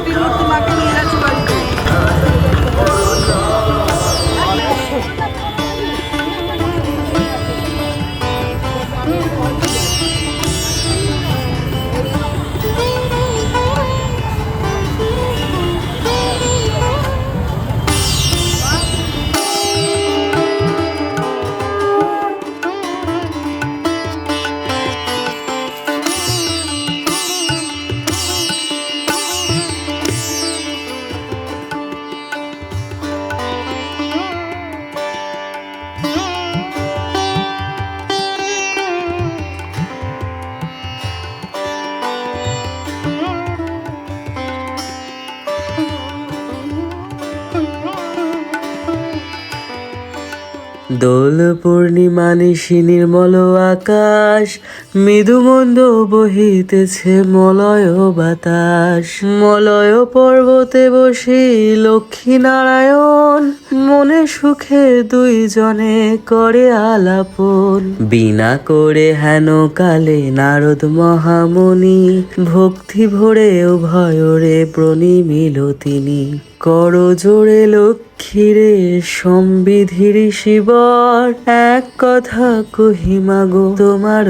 মাটির মূর্তি দোল পূর্ণিমা নিশি নির্মল আকাশ মৃদু মন্দ বহিতেছে মলয় বাতাস। মলয় পর্বতে বসে লক্ষ্মী নারায়ণ মনে সুখে দুইজনে করে আলাপন। বিনা করে হেন কালে নারদ মহামুনি ভক্তি ভরে উভয়রে প্রণিমিল তিনি। কর জোরে লক্ষ্মীরে সম্বিধির শিবর এক কথা কহিমা গো তোমার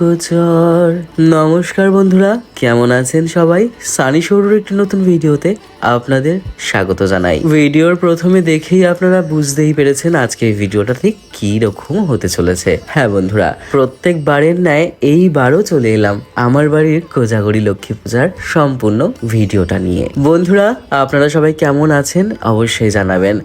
গোচর। নমস্কার বন্ধুরা কেমন আছেন সবাই? সানি সরুর একটি নতুন ভিডিওতে আপনাদের স্বাগত জানাই। ভিডিওর প্রথমে দেখেই আপনারা বুঝতেই পেরেছেন আজকে এই ভিডিওটা ঠিক কি রকম হতে চলেছে। হ্যাঁ বন্ধুরা, প্রত্যেকবারের ন্যায় এইবারও চলে এলাম আমার বাড়ির কোজাগরি লক্ষ্মী পূজার সম্পূর্ণ ভিডিওটা নিয়ে। বন্ধুরা, আপনারা সবাই কেমন আছেন? অবশ্যই জানাবেন।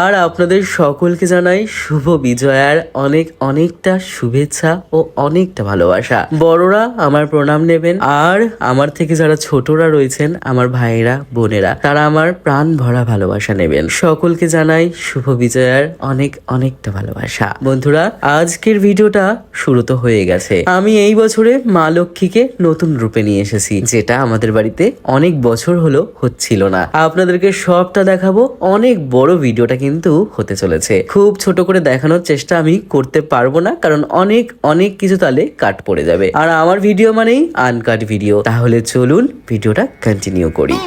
আর আপনাদের সকলকে জানাই শুভ বিজয়ার অনেক অনেকটা শুভেচ্ছা ও অনেকটা ভালোবাসা। বড়রা আমার প্রণাম নেবেন, আর আমার থেকে যারা ছোটরা রয়েছেন, আমার ভাইয়েরা, বোনেরা, তারা আমার প্রাণ ভরা ভালোবাসা নেবেন। সকলকে জানাই শুভ বিজয়ার অনেক অনেকটা ভালোবাসা। বন্ধুরা, আজকের ভিডিওটা শুরু তো হয়ে গেছে। আমি এই বছরে মা লক্ষ্মীকে নতুন রূপে নিয়ে এসেছি, যেটা আমাদের বাড়িতে অনেক বছর হলো হচ্ছিল না। আপনাদেরকে সবটা দেখাবো, অনেক বড় ভিডিওটা কিন্তু হতে চলেছে। খুব ছোট করে দেখানোর চেষ্টা আমি করতে পারব না, কারণ অনেক অনেক কিছু তাহলে কাট পড়ে যাবে। আর আমার ভিডিও মানেই আনকাট ভিডিও তাহলে চলুন ভিডিওটা কন্টিনিউ করি।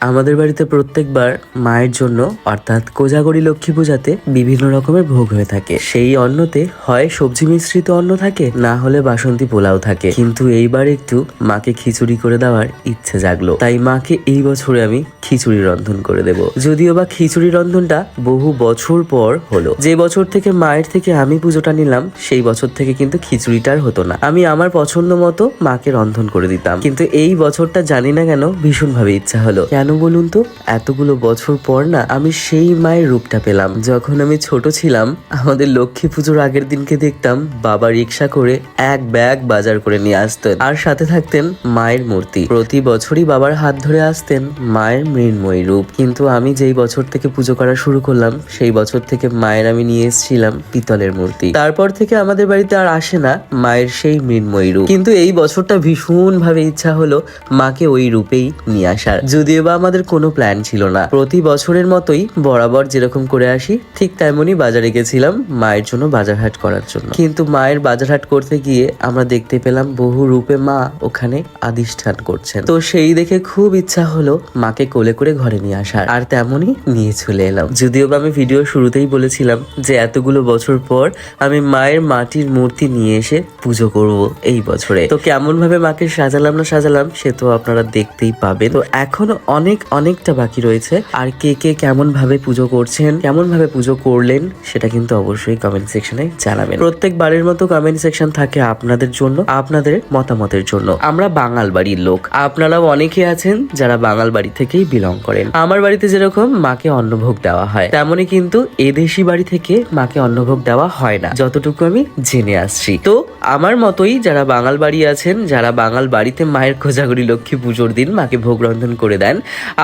আমাদের বাড়িতে প্রত্যেকবার মায়ের জন্য, অর্থাৎ কোজাগরি লক্ষ্মী পূজাতে বিভিন্ন রকমের ভোগ হয়ে থাকে। সেই অন্নতে হয় সবজি মিশ্রিত অন্ন থাকে, না হলে বাসন্তী পোলাও থাকে। কিন্তু এইবার একটু মাকে খিচুড়ি করে দেওয়ার ইচ্ছে জাগলো। তাই মাকে এই বছরে আমি খিচুড়ি রন্ধন করে দেব। যদিও বা খিচুড়ি রন্ধনটা বহু বছর পর হলো। যে বছর থেকে মায়ের থেকে আমি পুজোটা নিলাম, সেই বছর থেকে কিন্তু খিচুড়িটার হতো না। আমি আমার পছন্দ মতো মাকে রন্ধন করে দিতাম। কিন্তু এই বছরটা জানি না কেন ভীষণভাবে ইচ্ছা হলো। কেন কেন বলুন তো? এতগুলো বছর পর না আমি সেই মায়ের রূপটা পেলাম। যখন আমি ছোট ছিলাম, আমাদের লক্ষ্মী পুজোর আগের দিনকে দেখতাম বাবা রিক্সা করে এক ব্যাগ বাজার করে নিয়ে আসতেন আর সাথে থাকতেন মায়ের মূর্তি। প্রতি বছরই বাবার হাত ধরে আসতেন মায়ের মৃন্ময়ী রূপ। কিন্তু আমি যেই বছর থেকে পুজো করা শুরু করলাম, সেই বছর থেকে মায়ের আমি নিয়ে এসেছিলাম পিতলের মূর্তি। তারপর থেকে আমাদের বাড়িতে আর আসে না মায়ের সেই মৃন্ময়ী রূপ। কিন্তু এই বছরটা ভীষণ ভাবে ইচ্ছা হলো মাকে ওই রূপেই নিয়ে আসার। যদিও বা আমাদের কোনো প্ল্যান ছিল না। প্রতি বছরের মতোই বরাবর যেরকম করে আসি, ঠিক তেমনই বাজারে গেছিলাম মায়ের জন্য বাজার হাট করার জন্য। কিন্তু মায়ের বাজার হাট করতে গিয়ে আমরা দেখতে পেলাম বহু রূপে মা ওখানে আদিষ্ঠান করছেন। তো সেই দেখে খুব ইচ্ছা হলো মাকে কোলে করে ঘরে নিয়ে আসার। আর তেমনই নিয়ে চলে এলাম। যদিও বা আমি ভিডিও শুরুতেই বলেছিলাম যে এতগুলো বছর পর আমি মায়ের মাটির মূর্তি নিয়ে এসে পুজো করব এই বছরে। তো কেমন ভাবে মাকে সাজালাম না সাজালাম সে তো আপনারা দেখতেই পাবেন। তো এখনও অনেক অনেকটা বাকি রয়েছে। আর কে কে কেমন ভাবে পুজো করছেন কেমন ভাবে পুজো করলেন, সেটা কিন্তু অবশ্যই কমেন্ট সেকশনে জানাবেন। প্রত্যেক প্রত্যেকবারের মতো কমেন্ট সেকশন থাকে আপনাদের জন্য, আপনাদের মতামতের জন্য। আমরা বাঙাল বাড়ির লোক। আপনারাও অনেকে আছেন যারা বাঙাল বাড়ি থেকেই বিলং করেন। আমার বাড়িতে যেরকম মাকে অন্নভোগ দেওয়া হয়, তেমনই কিন্তু এদেশি বাড়ি থেকে মাকে অন্নভোগ দেওয়া হয় না। যতটুকু আমি জেনে আসছি। তো আমার মতোই যারা বাঙাল বাড়ি আছেন, যারা বাঙাল বাড়িতে মায়ের কোজাগরি লক্ষ্মী পুজোর দিন মাকে ভোগ রন্ধন করে দেন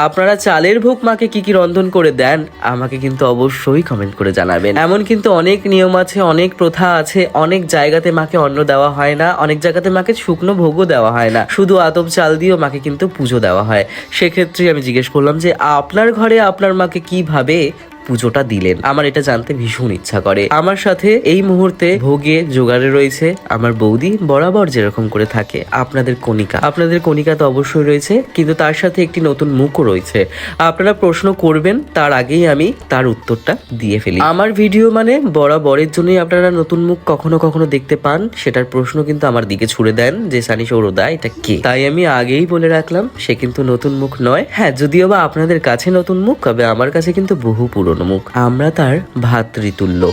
আপনারা চালের ভোগ মাকে কি কি রন্ধন করে দেন, আমাকে কিন্তু অবশ্যই কমেন্ট করে জানাবেন। এমন কিন্তু অনেক নিয়ম আছে, অনেক প্রথা আছে, অনেক জায়গাতে মাকে অন্ন দেওয়া হয় না, অনেক জায়গাতে মাকে শুকনো ভোগও দেওয়া হয় না। শুধু আতপ চাল দিয়েও মাকে কিন্তু পুজো দেওয়া হয়। সেক্ষেত্রে আমি জিজ্ঞেস করলাম যে, আপনার ঘরে আপনার মাকে কীভাবে পুজোটা দিলেন। আমার এটা জানতে ভীষণ ইচ্ছা করে। আমার সাথে এই মুহূর্তে ভোগে জোগাড়ে রয়েছে আমার বৌদি, বরাবর যেরকম করে থাকে। আপনাদের কণিকা। আপনাদের কণিকা তো অবশ্যই রয়েছে, কিন্তু তার সাথে একটি নতুন মুখও রয়েছে। আপনারা প্রশ্ন করবেন, তার আগেই আমি তার উত্তরটা দিয়ে ফেলি। আমার ভিডিও মানে বরাবরের জন্যই আপনারা নতুন মুখ কখনো কখনো দেখতে পান, সেটার প্রশ্ন কিন্তু আমার দিকে ছুড়ে দেন যে, সানি সৌরদা, এটা কে? তাই আমি আগেই বলে রাখলাম, সে কিন্তু নতুন মুখ নয়। হ্যাঁ যদিও বা আপনাদের কাছে নতুন মুখ, তবে আমার কাছে কিন্তু বহু পুরনো মুখ আমরা তার ভাতৃতুল্য।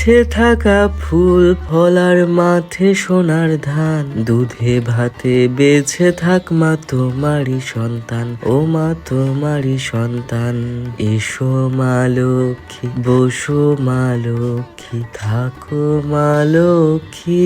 গাছে থাকা ফুল, ফলার মাঠে সোনার ধান। দুধে ভাতে বেছে থাক মা তোমারই সন্তান, ও মা তোমারই সন্তান। এসো মা লক্ষ্মী, বসো মা লক্ষ্মী, থাকো মা লক্ষ্মী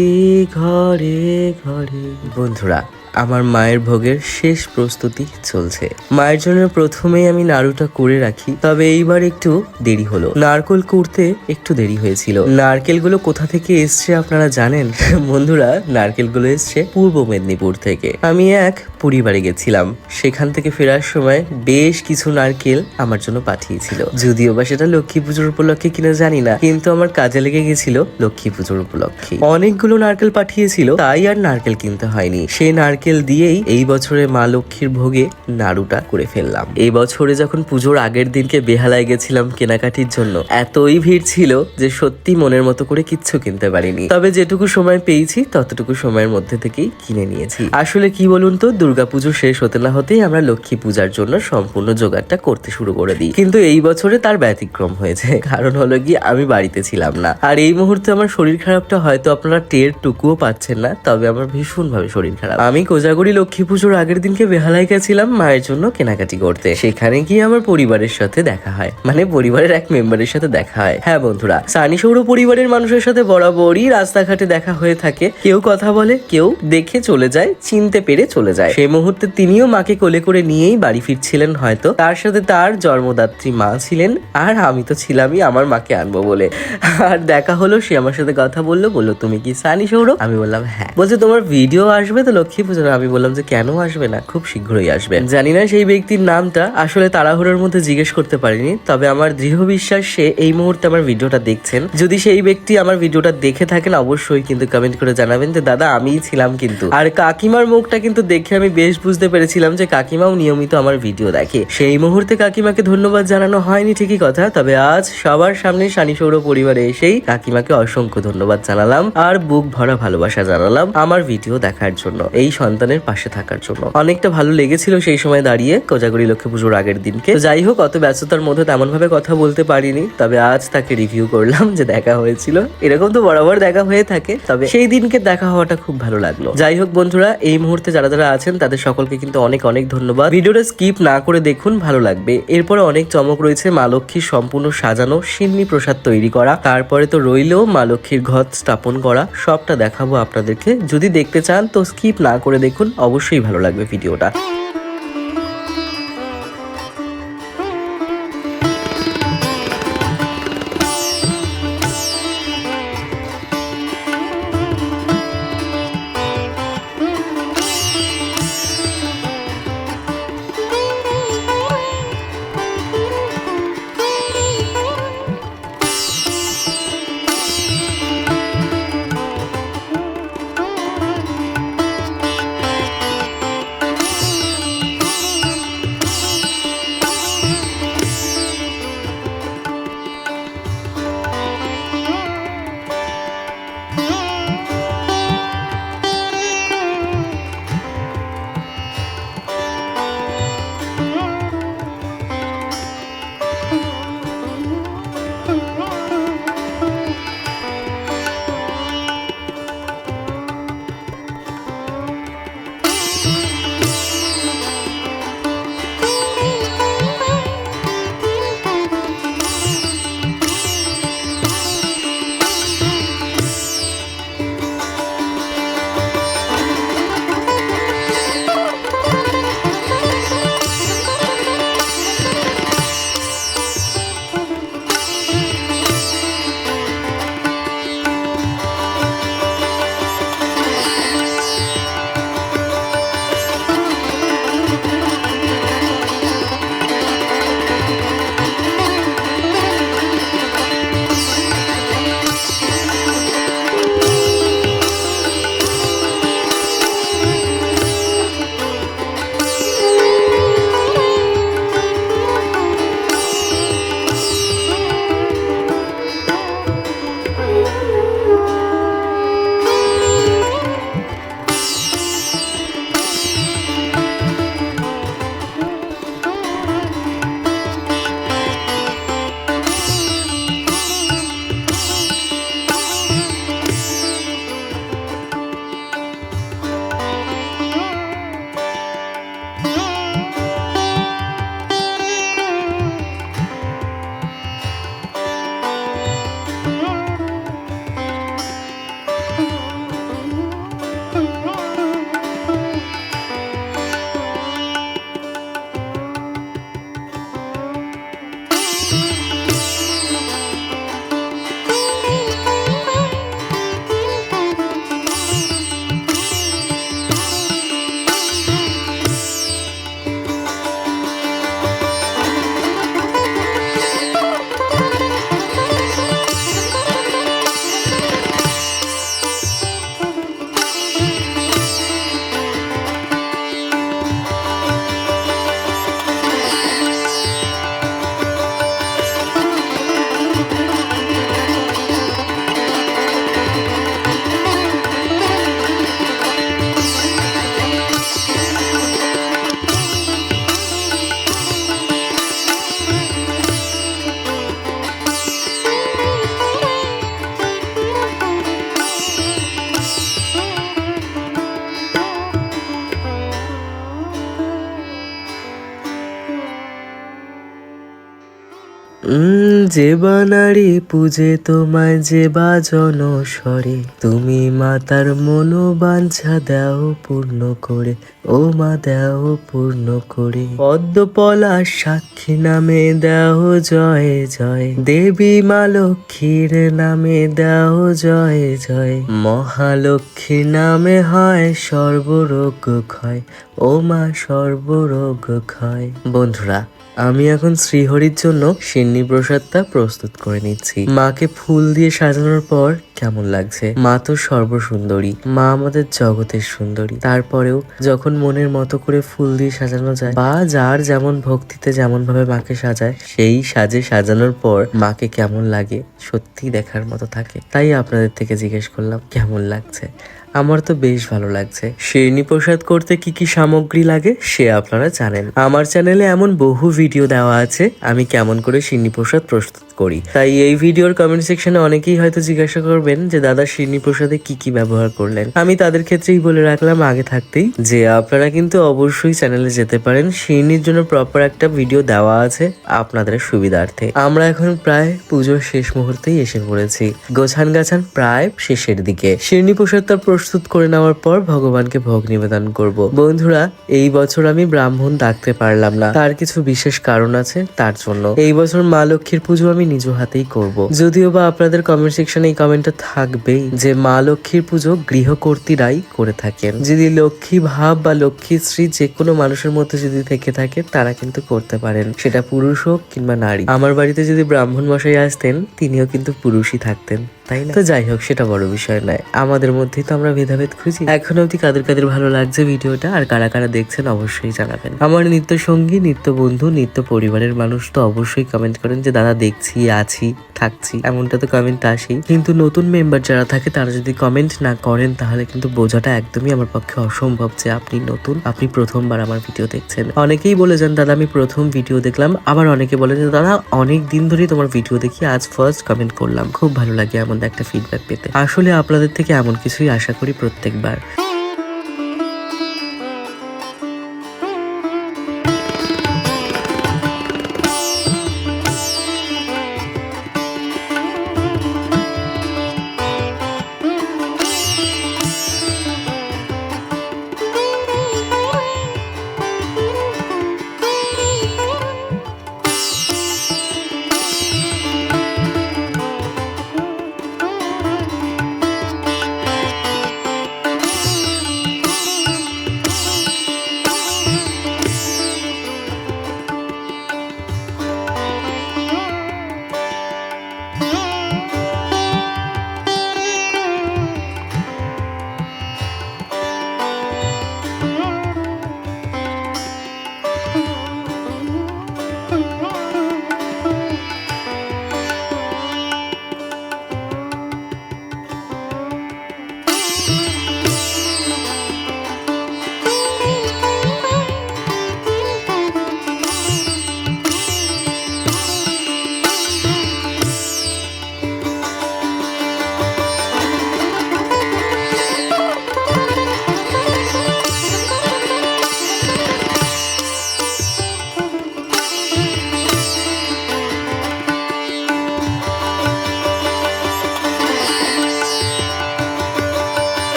ঘরে ঘরে। বন্ধুরা আমার মায়ের ভোগের শেষ প্রস্তুতি চলছে। মায়ের জন্য প্রথমেই আমি নাড়ুটা করে রাখি, তবে এইবার একটু দেরি হলো। নারকেল কুড়তে একটু দেরি হয়েছিল। নারকেলগুলো কোথা থেকে এসছে আপনারা জানেন? বন্ধুরা, নারকেলগুলো এসছে পূর্ব মেদিনীপুর থেকে। আমি এক পরিবারে গেছিলাম। সেখান থেকে ফেরার সময় বেশ কিছু নারকেল আমার জন্য পাঠিয়েছিল। যদিও বা সেটা লক্ষ্মী পুজোর উপলক্ষে কিনা জানি না, কিন্তু আমার কাজে লেগে গেছিল লক্ষ্মী পুজোর উপলক্ষে। অনেকগুলো নারকেল পাঠিয়েছিল, তাই আর নারকেল কিনতে হয়নি। সেই নারকেল দিয়েই এই বছরে মা লক্ষ্মীর ভোগে নাড়ুটা করে ফেললাম। এই বছরে যখন পুজোর আগের দিনকে বেহালায় গেছিলাম কেনাকাটির জন্য, এতই ভিড় ছিল যে সত্যি মনের মতো করে কিচ্ছু কিনতে পারিনি। তবে যেটুকু সময় পেয়েছি, ততটুকু সময়ের মধ্যে থেকেই কিনে নিয়েছি। আসলে কি বলুন তো, দুর্গাপুজো শেষ হতে না হতেই আমরা লক্ষ্মী পূজার জন্য সম্পূর্ণ জোগাড়টা করতে শুরু করে দিই। কিন্তু এই বছরে তার ব্যতিক্রম হয়েছে। কারণ হলো কি আমি বাড়িতে ছিলাম না। আর এই মুহূর্তে আমার শরীর খারাপটা হয়তো আপনারা টের টুকুও পাচ্ছেন না, তবে আমার ভীষণ ভাবে শরীর খারাপ। আমি কোজাগরি লক্ষ্মী পুজোর আগের দিনকে বেহালায় গেছিলাম মায়ের জন্য কেনাকাটি করতে। সেখানে গিয়ে আমার পরিবারের সাথে দেখা হয়। মানে পরিবারের এক মেম্বারের সাথে দেখা হয়। হ্যাঁ বন্ধুরা সানি সৌর পরিবারের মানুষের সাথে বরাবরই রাস্তাঘাটে দেখা হয়ে থাকে। কেউ কথা বলে, কেউ দেখে চলে যায়, চিনতে পেরে চলে যায়। সেই মুহূর্তে তিনিও মাকে কোলে করে নিয়েই বাড়ি ফিরছিলেন হয়তো। তার সাথে তার জন্মদাত্রী মা ছিলেন, আর আমি তো ছিলামই আমার মাকে আনব বলে। আর দেখা হলো, সে আমার সাথে কথা বলল বলল, তুমি কি সানি সৌর আমি বললাম হ্যাঁ। বলছে, তোমার ভিডিও আসবে তো লক্ষ্মী পুজোর আমি বললাম যে কেন আসবে না? খুব শীঘ্রই আসবে। জানি না সেই ব্যক্তির নামটা। আসলে তাড়াহুড়োর মধ্যে জিজ্ঞেস করতে পারিনি। তবে আমার দৃঢ় বিশ্বাস সে এই মুহূর্তে আমার ভিডিওটা দেখছেন। যদি সেই ব্যক্তি আমার ভিডিওটা দেখে থাকেন, অবশ্যই কিন্তু কমেন্ট করে জানাবেন যে, দাদা, আমিই ছিলাম কিন্তু। আর কাকিমার মুখটা কিন্তু দেখে আমি বেশ বুঝতে পেরেছিলাম যে, কাকিমাও নিয়মিত আমার ভিডিও দেখে। সেই মুহূর্তে কাকিমাকে ধন্যবাদ জানানো হয়নি ঠিকই কথা, তবে আজ সবার সামনে শানি সৌর পরিবারে এসেই কাকিমাকে অসংখ্য ধন্যবাদ জানালাম আর বুক ভরা ভালোবাসা জানালাম আমার ভিডিও দেখার জন্য। এই সন্তানের পাশে থাকার জন্য। অনেকটা ভালো লেগেছিল সেই সময় দাঁড়িয়ে কোজাগরি লক্ষ্মী পুজোর আগের দিনকে। যাই হোক, অত ব্যস্ততার মধ্যে তেমন ভাবে কথা বলতে পারিনি, তবে আজ তাকে রিভিউ করলাম যে দেখা হয়েছিল। এরকম তো বরাবর দেখা হয়ে থাকে, তবে সেই দিনকে দেখা হওয়াটা খুব ভালো লাগল। যাই হোক বন্ধুরা, এই মুহূর্তে যারা যারা আছেন, তাদের সকলকে কিন্তু অনেক অনেক ধন্যবাদ। ভিডিওটা স্কিপ না করে দেখুন, ভালো লাগবে। এরপরে অনেক চমক রয়েছে, মা লক্ষ্মীর সম্পূর্ণ সাজানো, সিন্নি প্রসাদ তৈরি করা, তারপরে তো রইলেও মা লক্ষ্মীর ঘর স্থাপন করা। সবটা দেখাবো আপনাদেরকে। যদি দেখতে চান, তো স্কিপ না করে দেখুন। অবশ্যই ভালো লাগবে ভিডিওটা। যে বানারি পূজে তোমায় যে বাজন স্বরে, তুমি মাতার মনোবাঞ্ছা দাও পূর্ণ করে, ও মা দাও পূর্ণ করে। পদ্ম পলা সাক্ষী নামে দাও জয় জয়। দেবী মা লক্ষ্মীর নামে দাও জয় জয়। মহালক্ষ্মীর নামে হয় সর্বরোগ ক্ষয়, ও মা সর্বরোগ ক্ষয়। বন্ধুরা আমি এখন শ্রীহরির জন্য সিন্নি প্রসাদটা প্রস্তুত করে নিচ্ছি। মাকে ফুল দিয়ে সাজানোর পর কেমন লাগছে? মা তো সর্বসুন্দরী। মা আমাদের জগতের সুন্দরী। তারপরেও যখন মনের মতো করে ফুল দিয়ে সাজানো যায় বা যার যেমন ভক্তিতে যেমন ভাবে মাকে সাজায়, সেই সাজে সাজানোর পর মাকে কেমন লাগে সত্যি দেখার মতো থাকে। তাই আপনাদের থেকে জিজ্ঞেস করলাম, কেমন লাগছে? আমার তো বেশ ভালো লাগছে। শেরনি প্রসাদ করতে কি কি সামগ্রী লাগে, সে আপনারা জানেন। আমার চ্যানেলে এমন বহু ভিডিও দেওয়া আছে, আমি কেমন করে শিরনি প্রসাদ প্রস্তুত করি। তাই এই ভিডিওর কমেন্ট সেকশনে অনেকেই হয়তো জিজ্ঞাসা করবেন যে, দাদা শিরনি প্রসাদে কি কি ব্যবহার করলেন? আমি তাদের ক্ষেত্রেই বলে রাখলাম আগে থাকতেই যে, আপনারা কিন্তু অবশ্যই চ্যানেলে যেতে পারেন। শিরনির জন্য প্রপার একটা ভিডিও দেওয়া আছে আপনাদের সুবিধার্থে। আমরা এখন প্রায় পুজোর শেষ মুহূর্তেই এসে পড়েছি। গোছান গাছান প্রায় শেষের দিকে। শিরনি প্রসাদটা প্রস্তুত করে নেওয়ার পর ভগবানকে ভোগ নিবেদন করব। বন্ধুরা, এই বছর আমি ব্রাহ্মণ ডাকতে পারলাম না। তার কিছু বিশেষ কারণ আছে তার জন্য। এই বছর মা লক্ষ্মীর পুজো আমি নিজ হাতেই করব। যদিও বা আপনাদের কমেন্ট সেকশনে এই কমেন্টটা থাকবেই যে মা লক্ষ্মীর পুজো গৃহকর্তীরাই করে থাকেন। যদি লক্ষ্মী ভাব বা লক্ষ্মী শ্রী যে কোনো মানুষের মধ্যে যদি থেকে থাকে, তারা কিন্তু করতে পারেন। সেটা পুরুষ হোক কিংবা নারী। আমার বাড়িতে যদি ব্রাহ্মণ মশাই আসতেন, তিনিও কিন্তু পুরুষই থাকতেন। তাই না? তো যাই হোক, সেটা বড় বিষয় নয়। আমাদের মধ্যেই তো আমরা ভেদাভেদ খুঁজি। এখন অবধি কাদের কাদের ভালো লাগছে ভিডিওটা আর কারা কারা দেখছেন অবশ্যই জানাবেন। আমার নিত্য সঙ্গী নিত্য বন্ধু নিত্য পরিবারের মানুষ তো অবশ্যই কমেন্ট করেন যে, দাদা, দেখছি, আছি, থাকছি। এমনটা তো কমেন্ট আসেই। কিন্তু নতুন মেম্বার যারা থাকে, তারা যদি কমেন্ট না করেন, তাহলে কিন্তু বোঝাটা একদমই আমার পক্ষে অসম্ভব যে, আপনি নতুন, আপনি প্রথমবার আমার ভিডিও দেখছেন। অনেকেই বলে যান, দাদা, আমি প্রথম ভিডিও দেখলাম। আবার অনেকে বলেন যে, দাদা, অনেক দিন ধরেই তোমার ভিডিও দেখি, আজ ফার্স্ট কমেন্ট করলাম। খুব ভালো লাগে একটা ফিডব্যাক পেতে। আসলে আপনাদের থেকে এমন কিছুই আশা করি প্রত্যেকবার।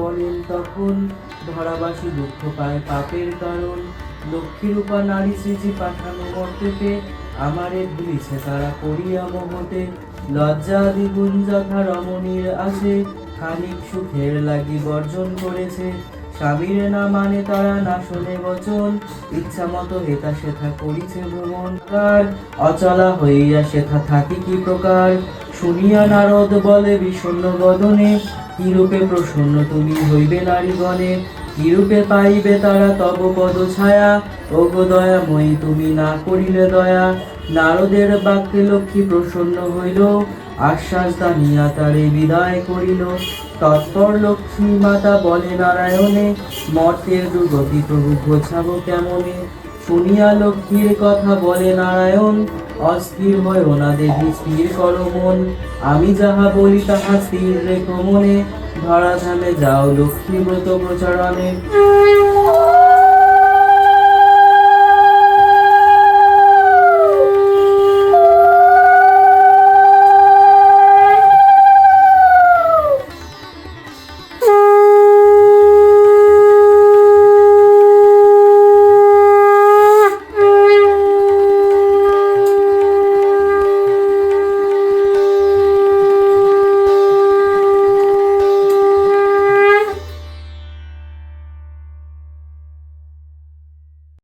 বলেন তখন ধরাবাসী দুঃখ পায় পাপের কারণ। লক্ষ্মী রূপা নারী শ্রীজি পাঠানো মর্তেতে আমারে ভুলিছে তারা করিয়া মোহতে। লজ্জা দ্বিগুণ যথা রমণীর আছে, খানিক সুখের লাগি বর্জন করেছে। স্বামীর না মানে তারা না শোনে বচন, ইচ্ছা মতো হেতা সেথা করিছে ভ্রমণ। কার অচলা হইয়া সেথা থাকি কি প্রকার? শুনিয়া নারদ বলে বিষণ্ণ বদনে কি রূপে প্রসন্ন তুমি হইবে নারীগণে? কি রূপে পাইবে তারা তব পদ ছায়া ওগো দয়াময়ী, তুমি না করিলে দয়া। নারদের বাক্যে লক্ষ্মী প্রসন্ন হইল, আশ্বাস দানিয়া তারে বিদায় করিল। তৎপর লক্ষ্মী মাতা বলে নারায়ণে, মর্তের দুর্গতি প্রভু বোঝাবো কেমনে? শুনিয়া লক্ষ্মীর কথা বলে নারায়ণ, অস্থির হয় ওনা দেবী স্থির কর মন। আমি যাহা বলি তাহা স্থির রেখো মনে। ধরা ধামে যাও লক্ষ্মী ব্রত প্রচারণে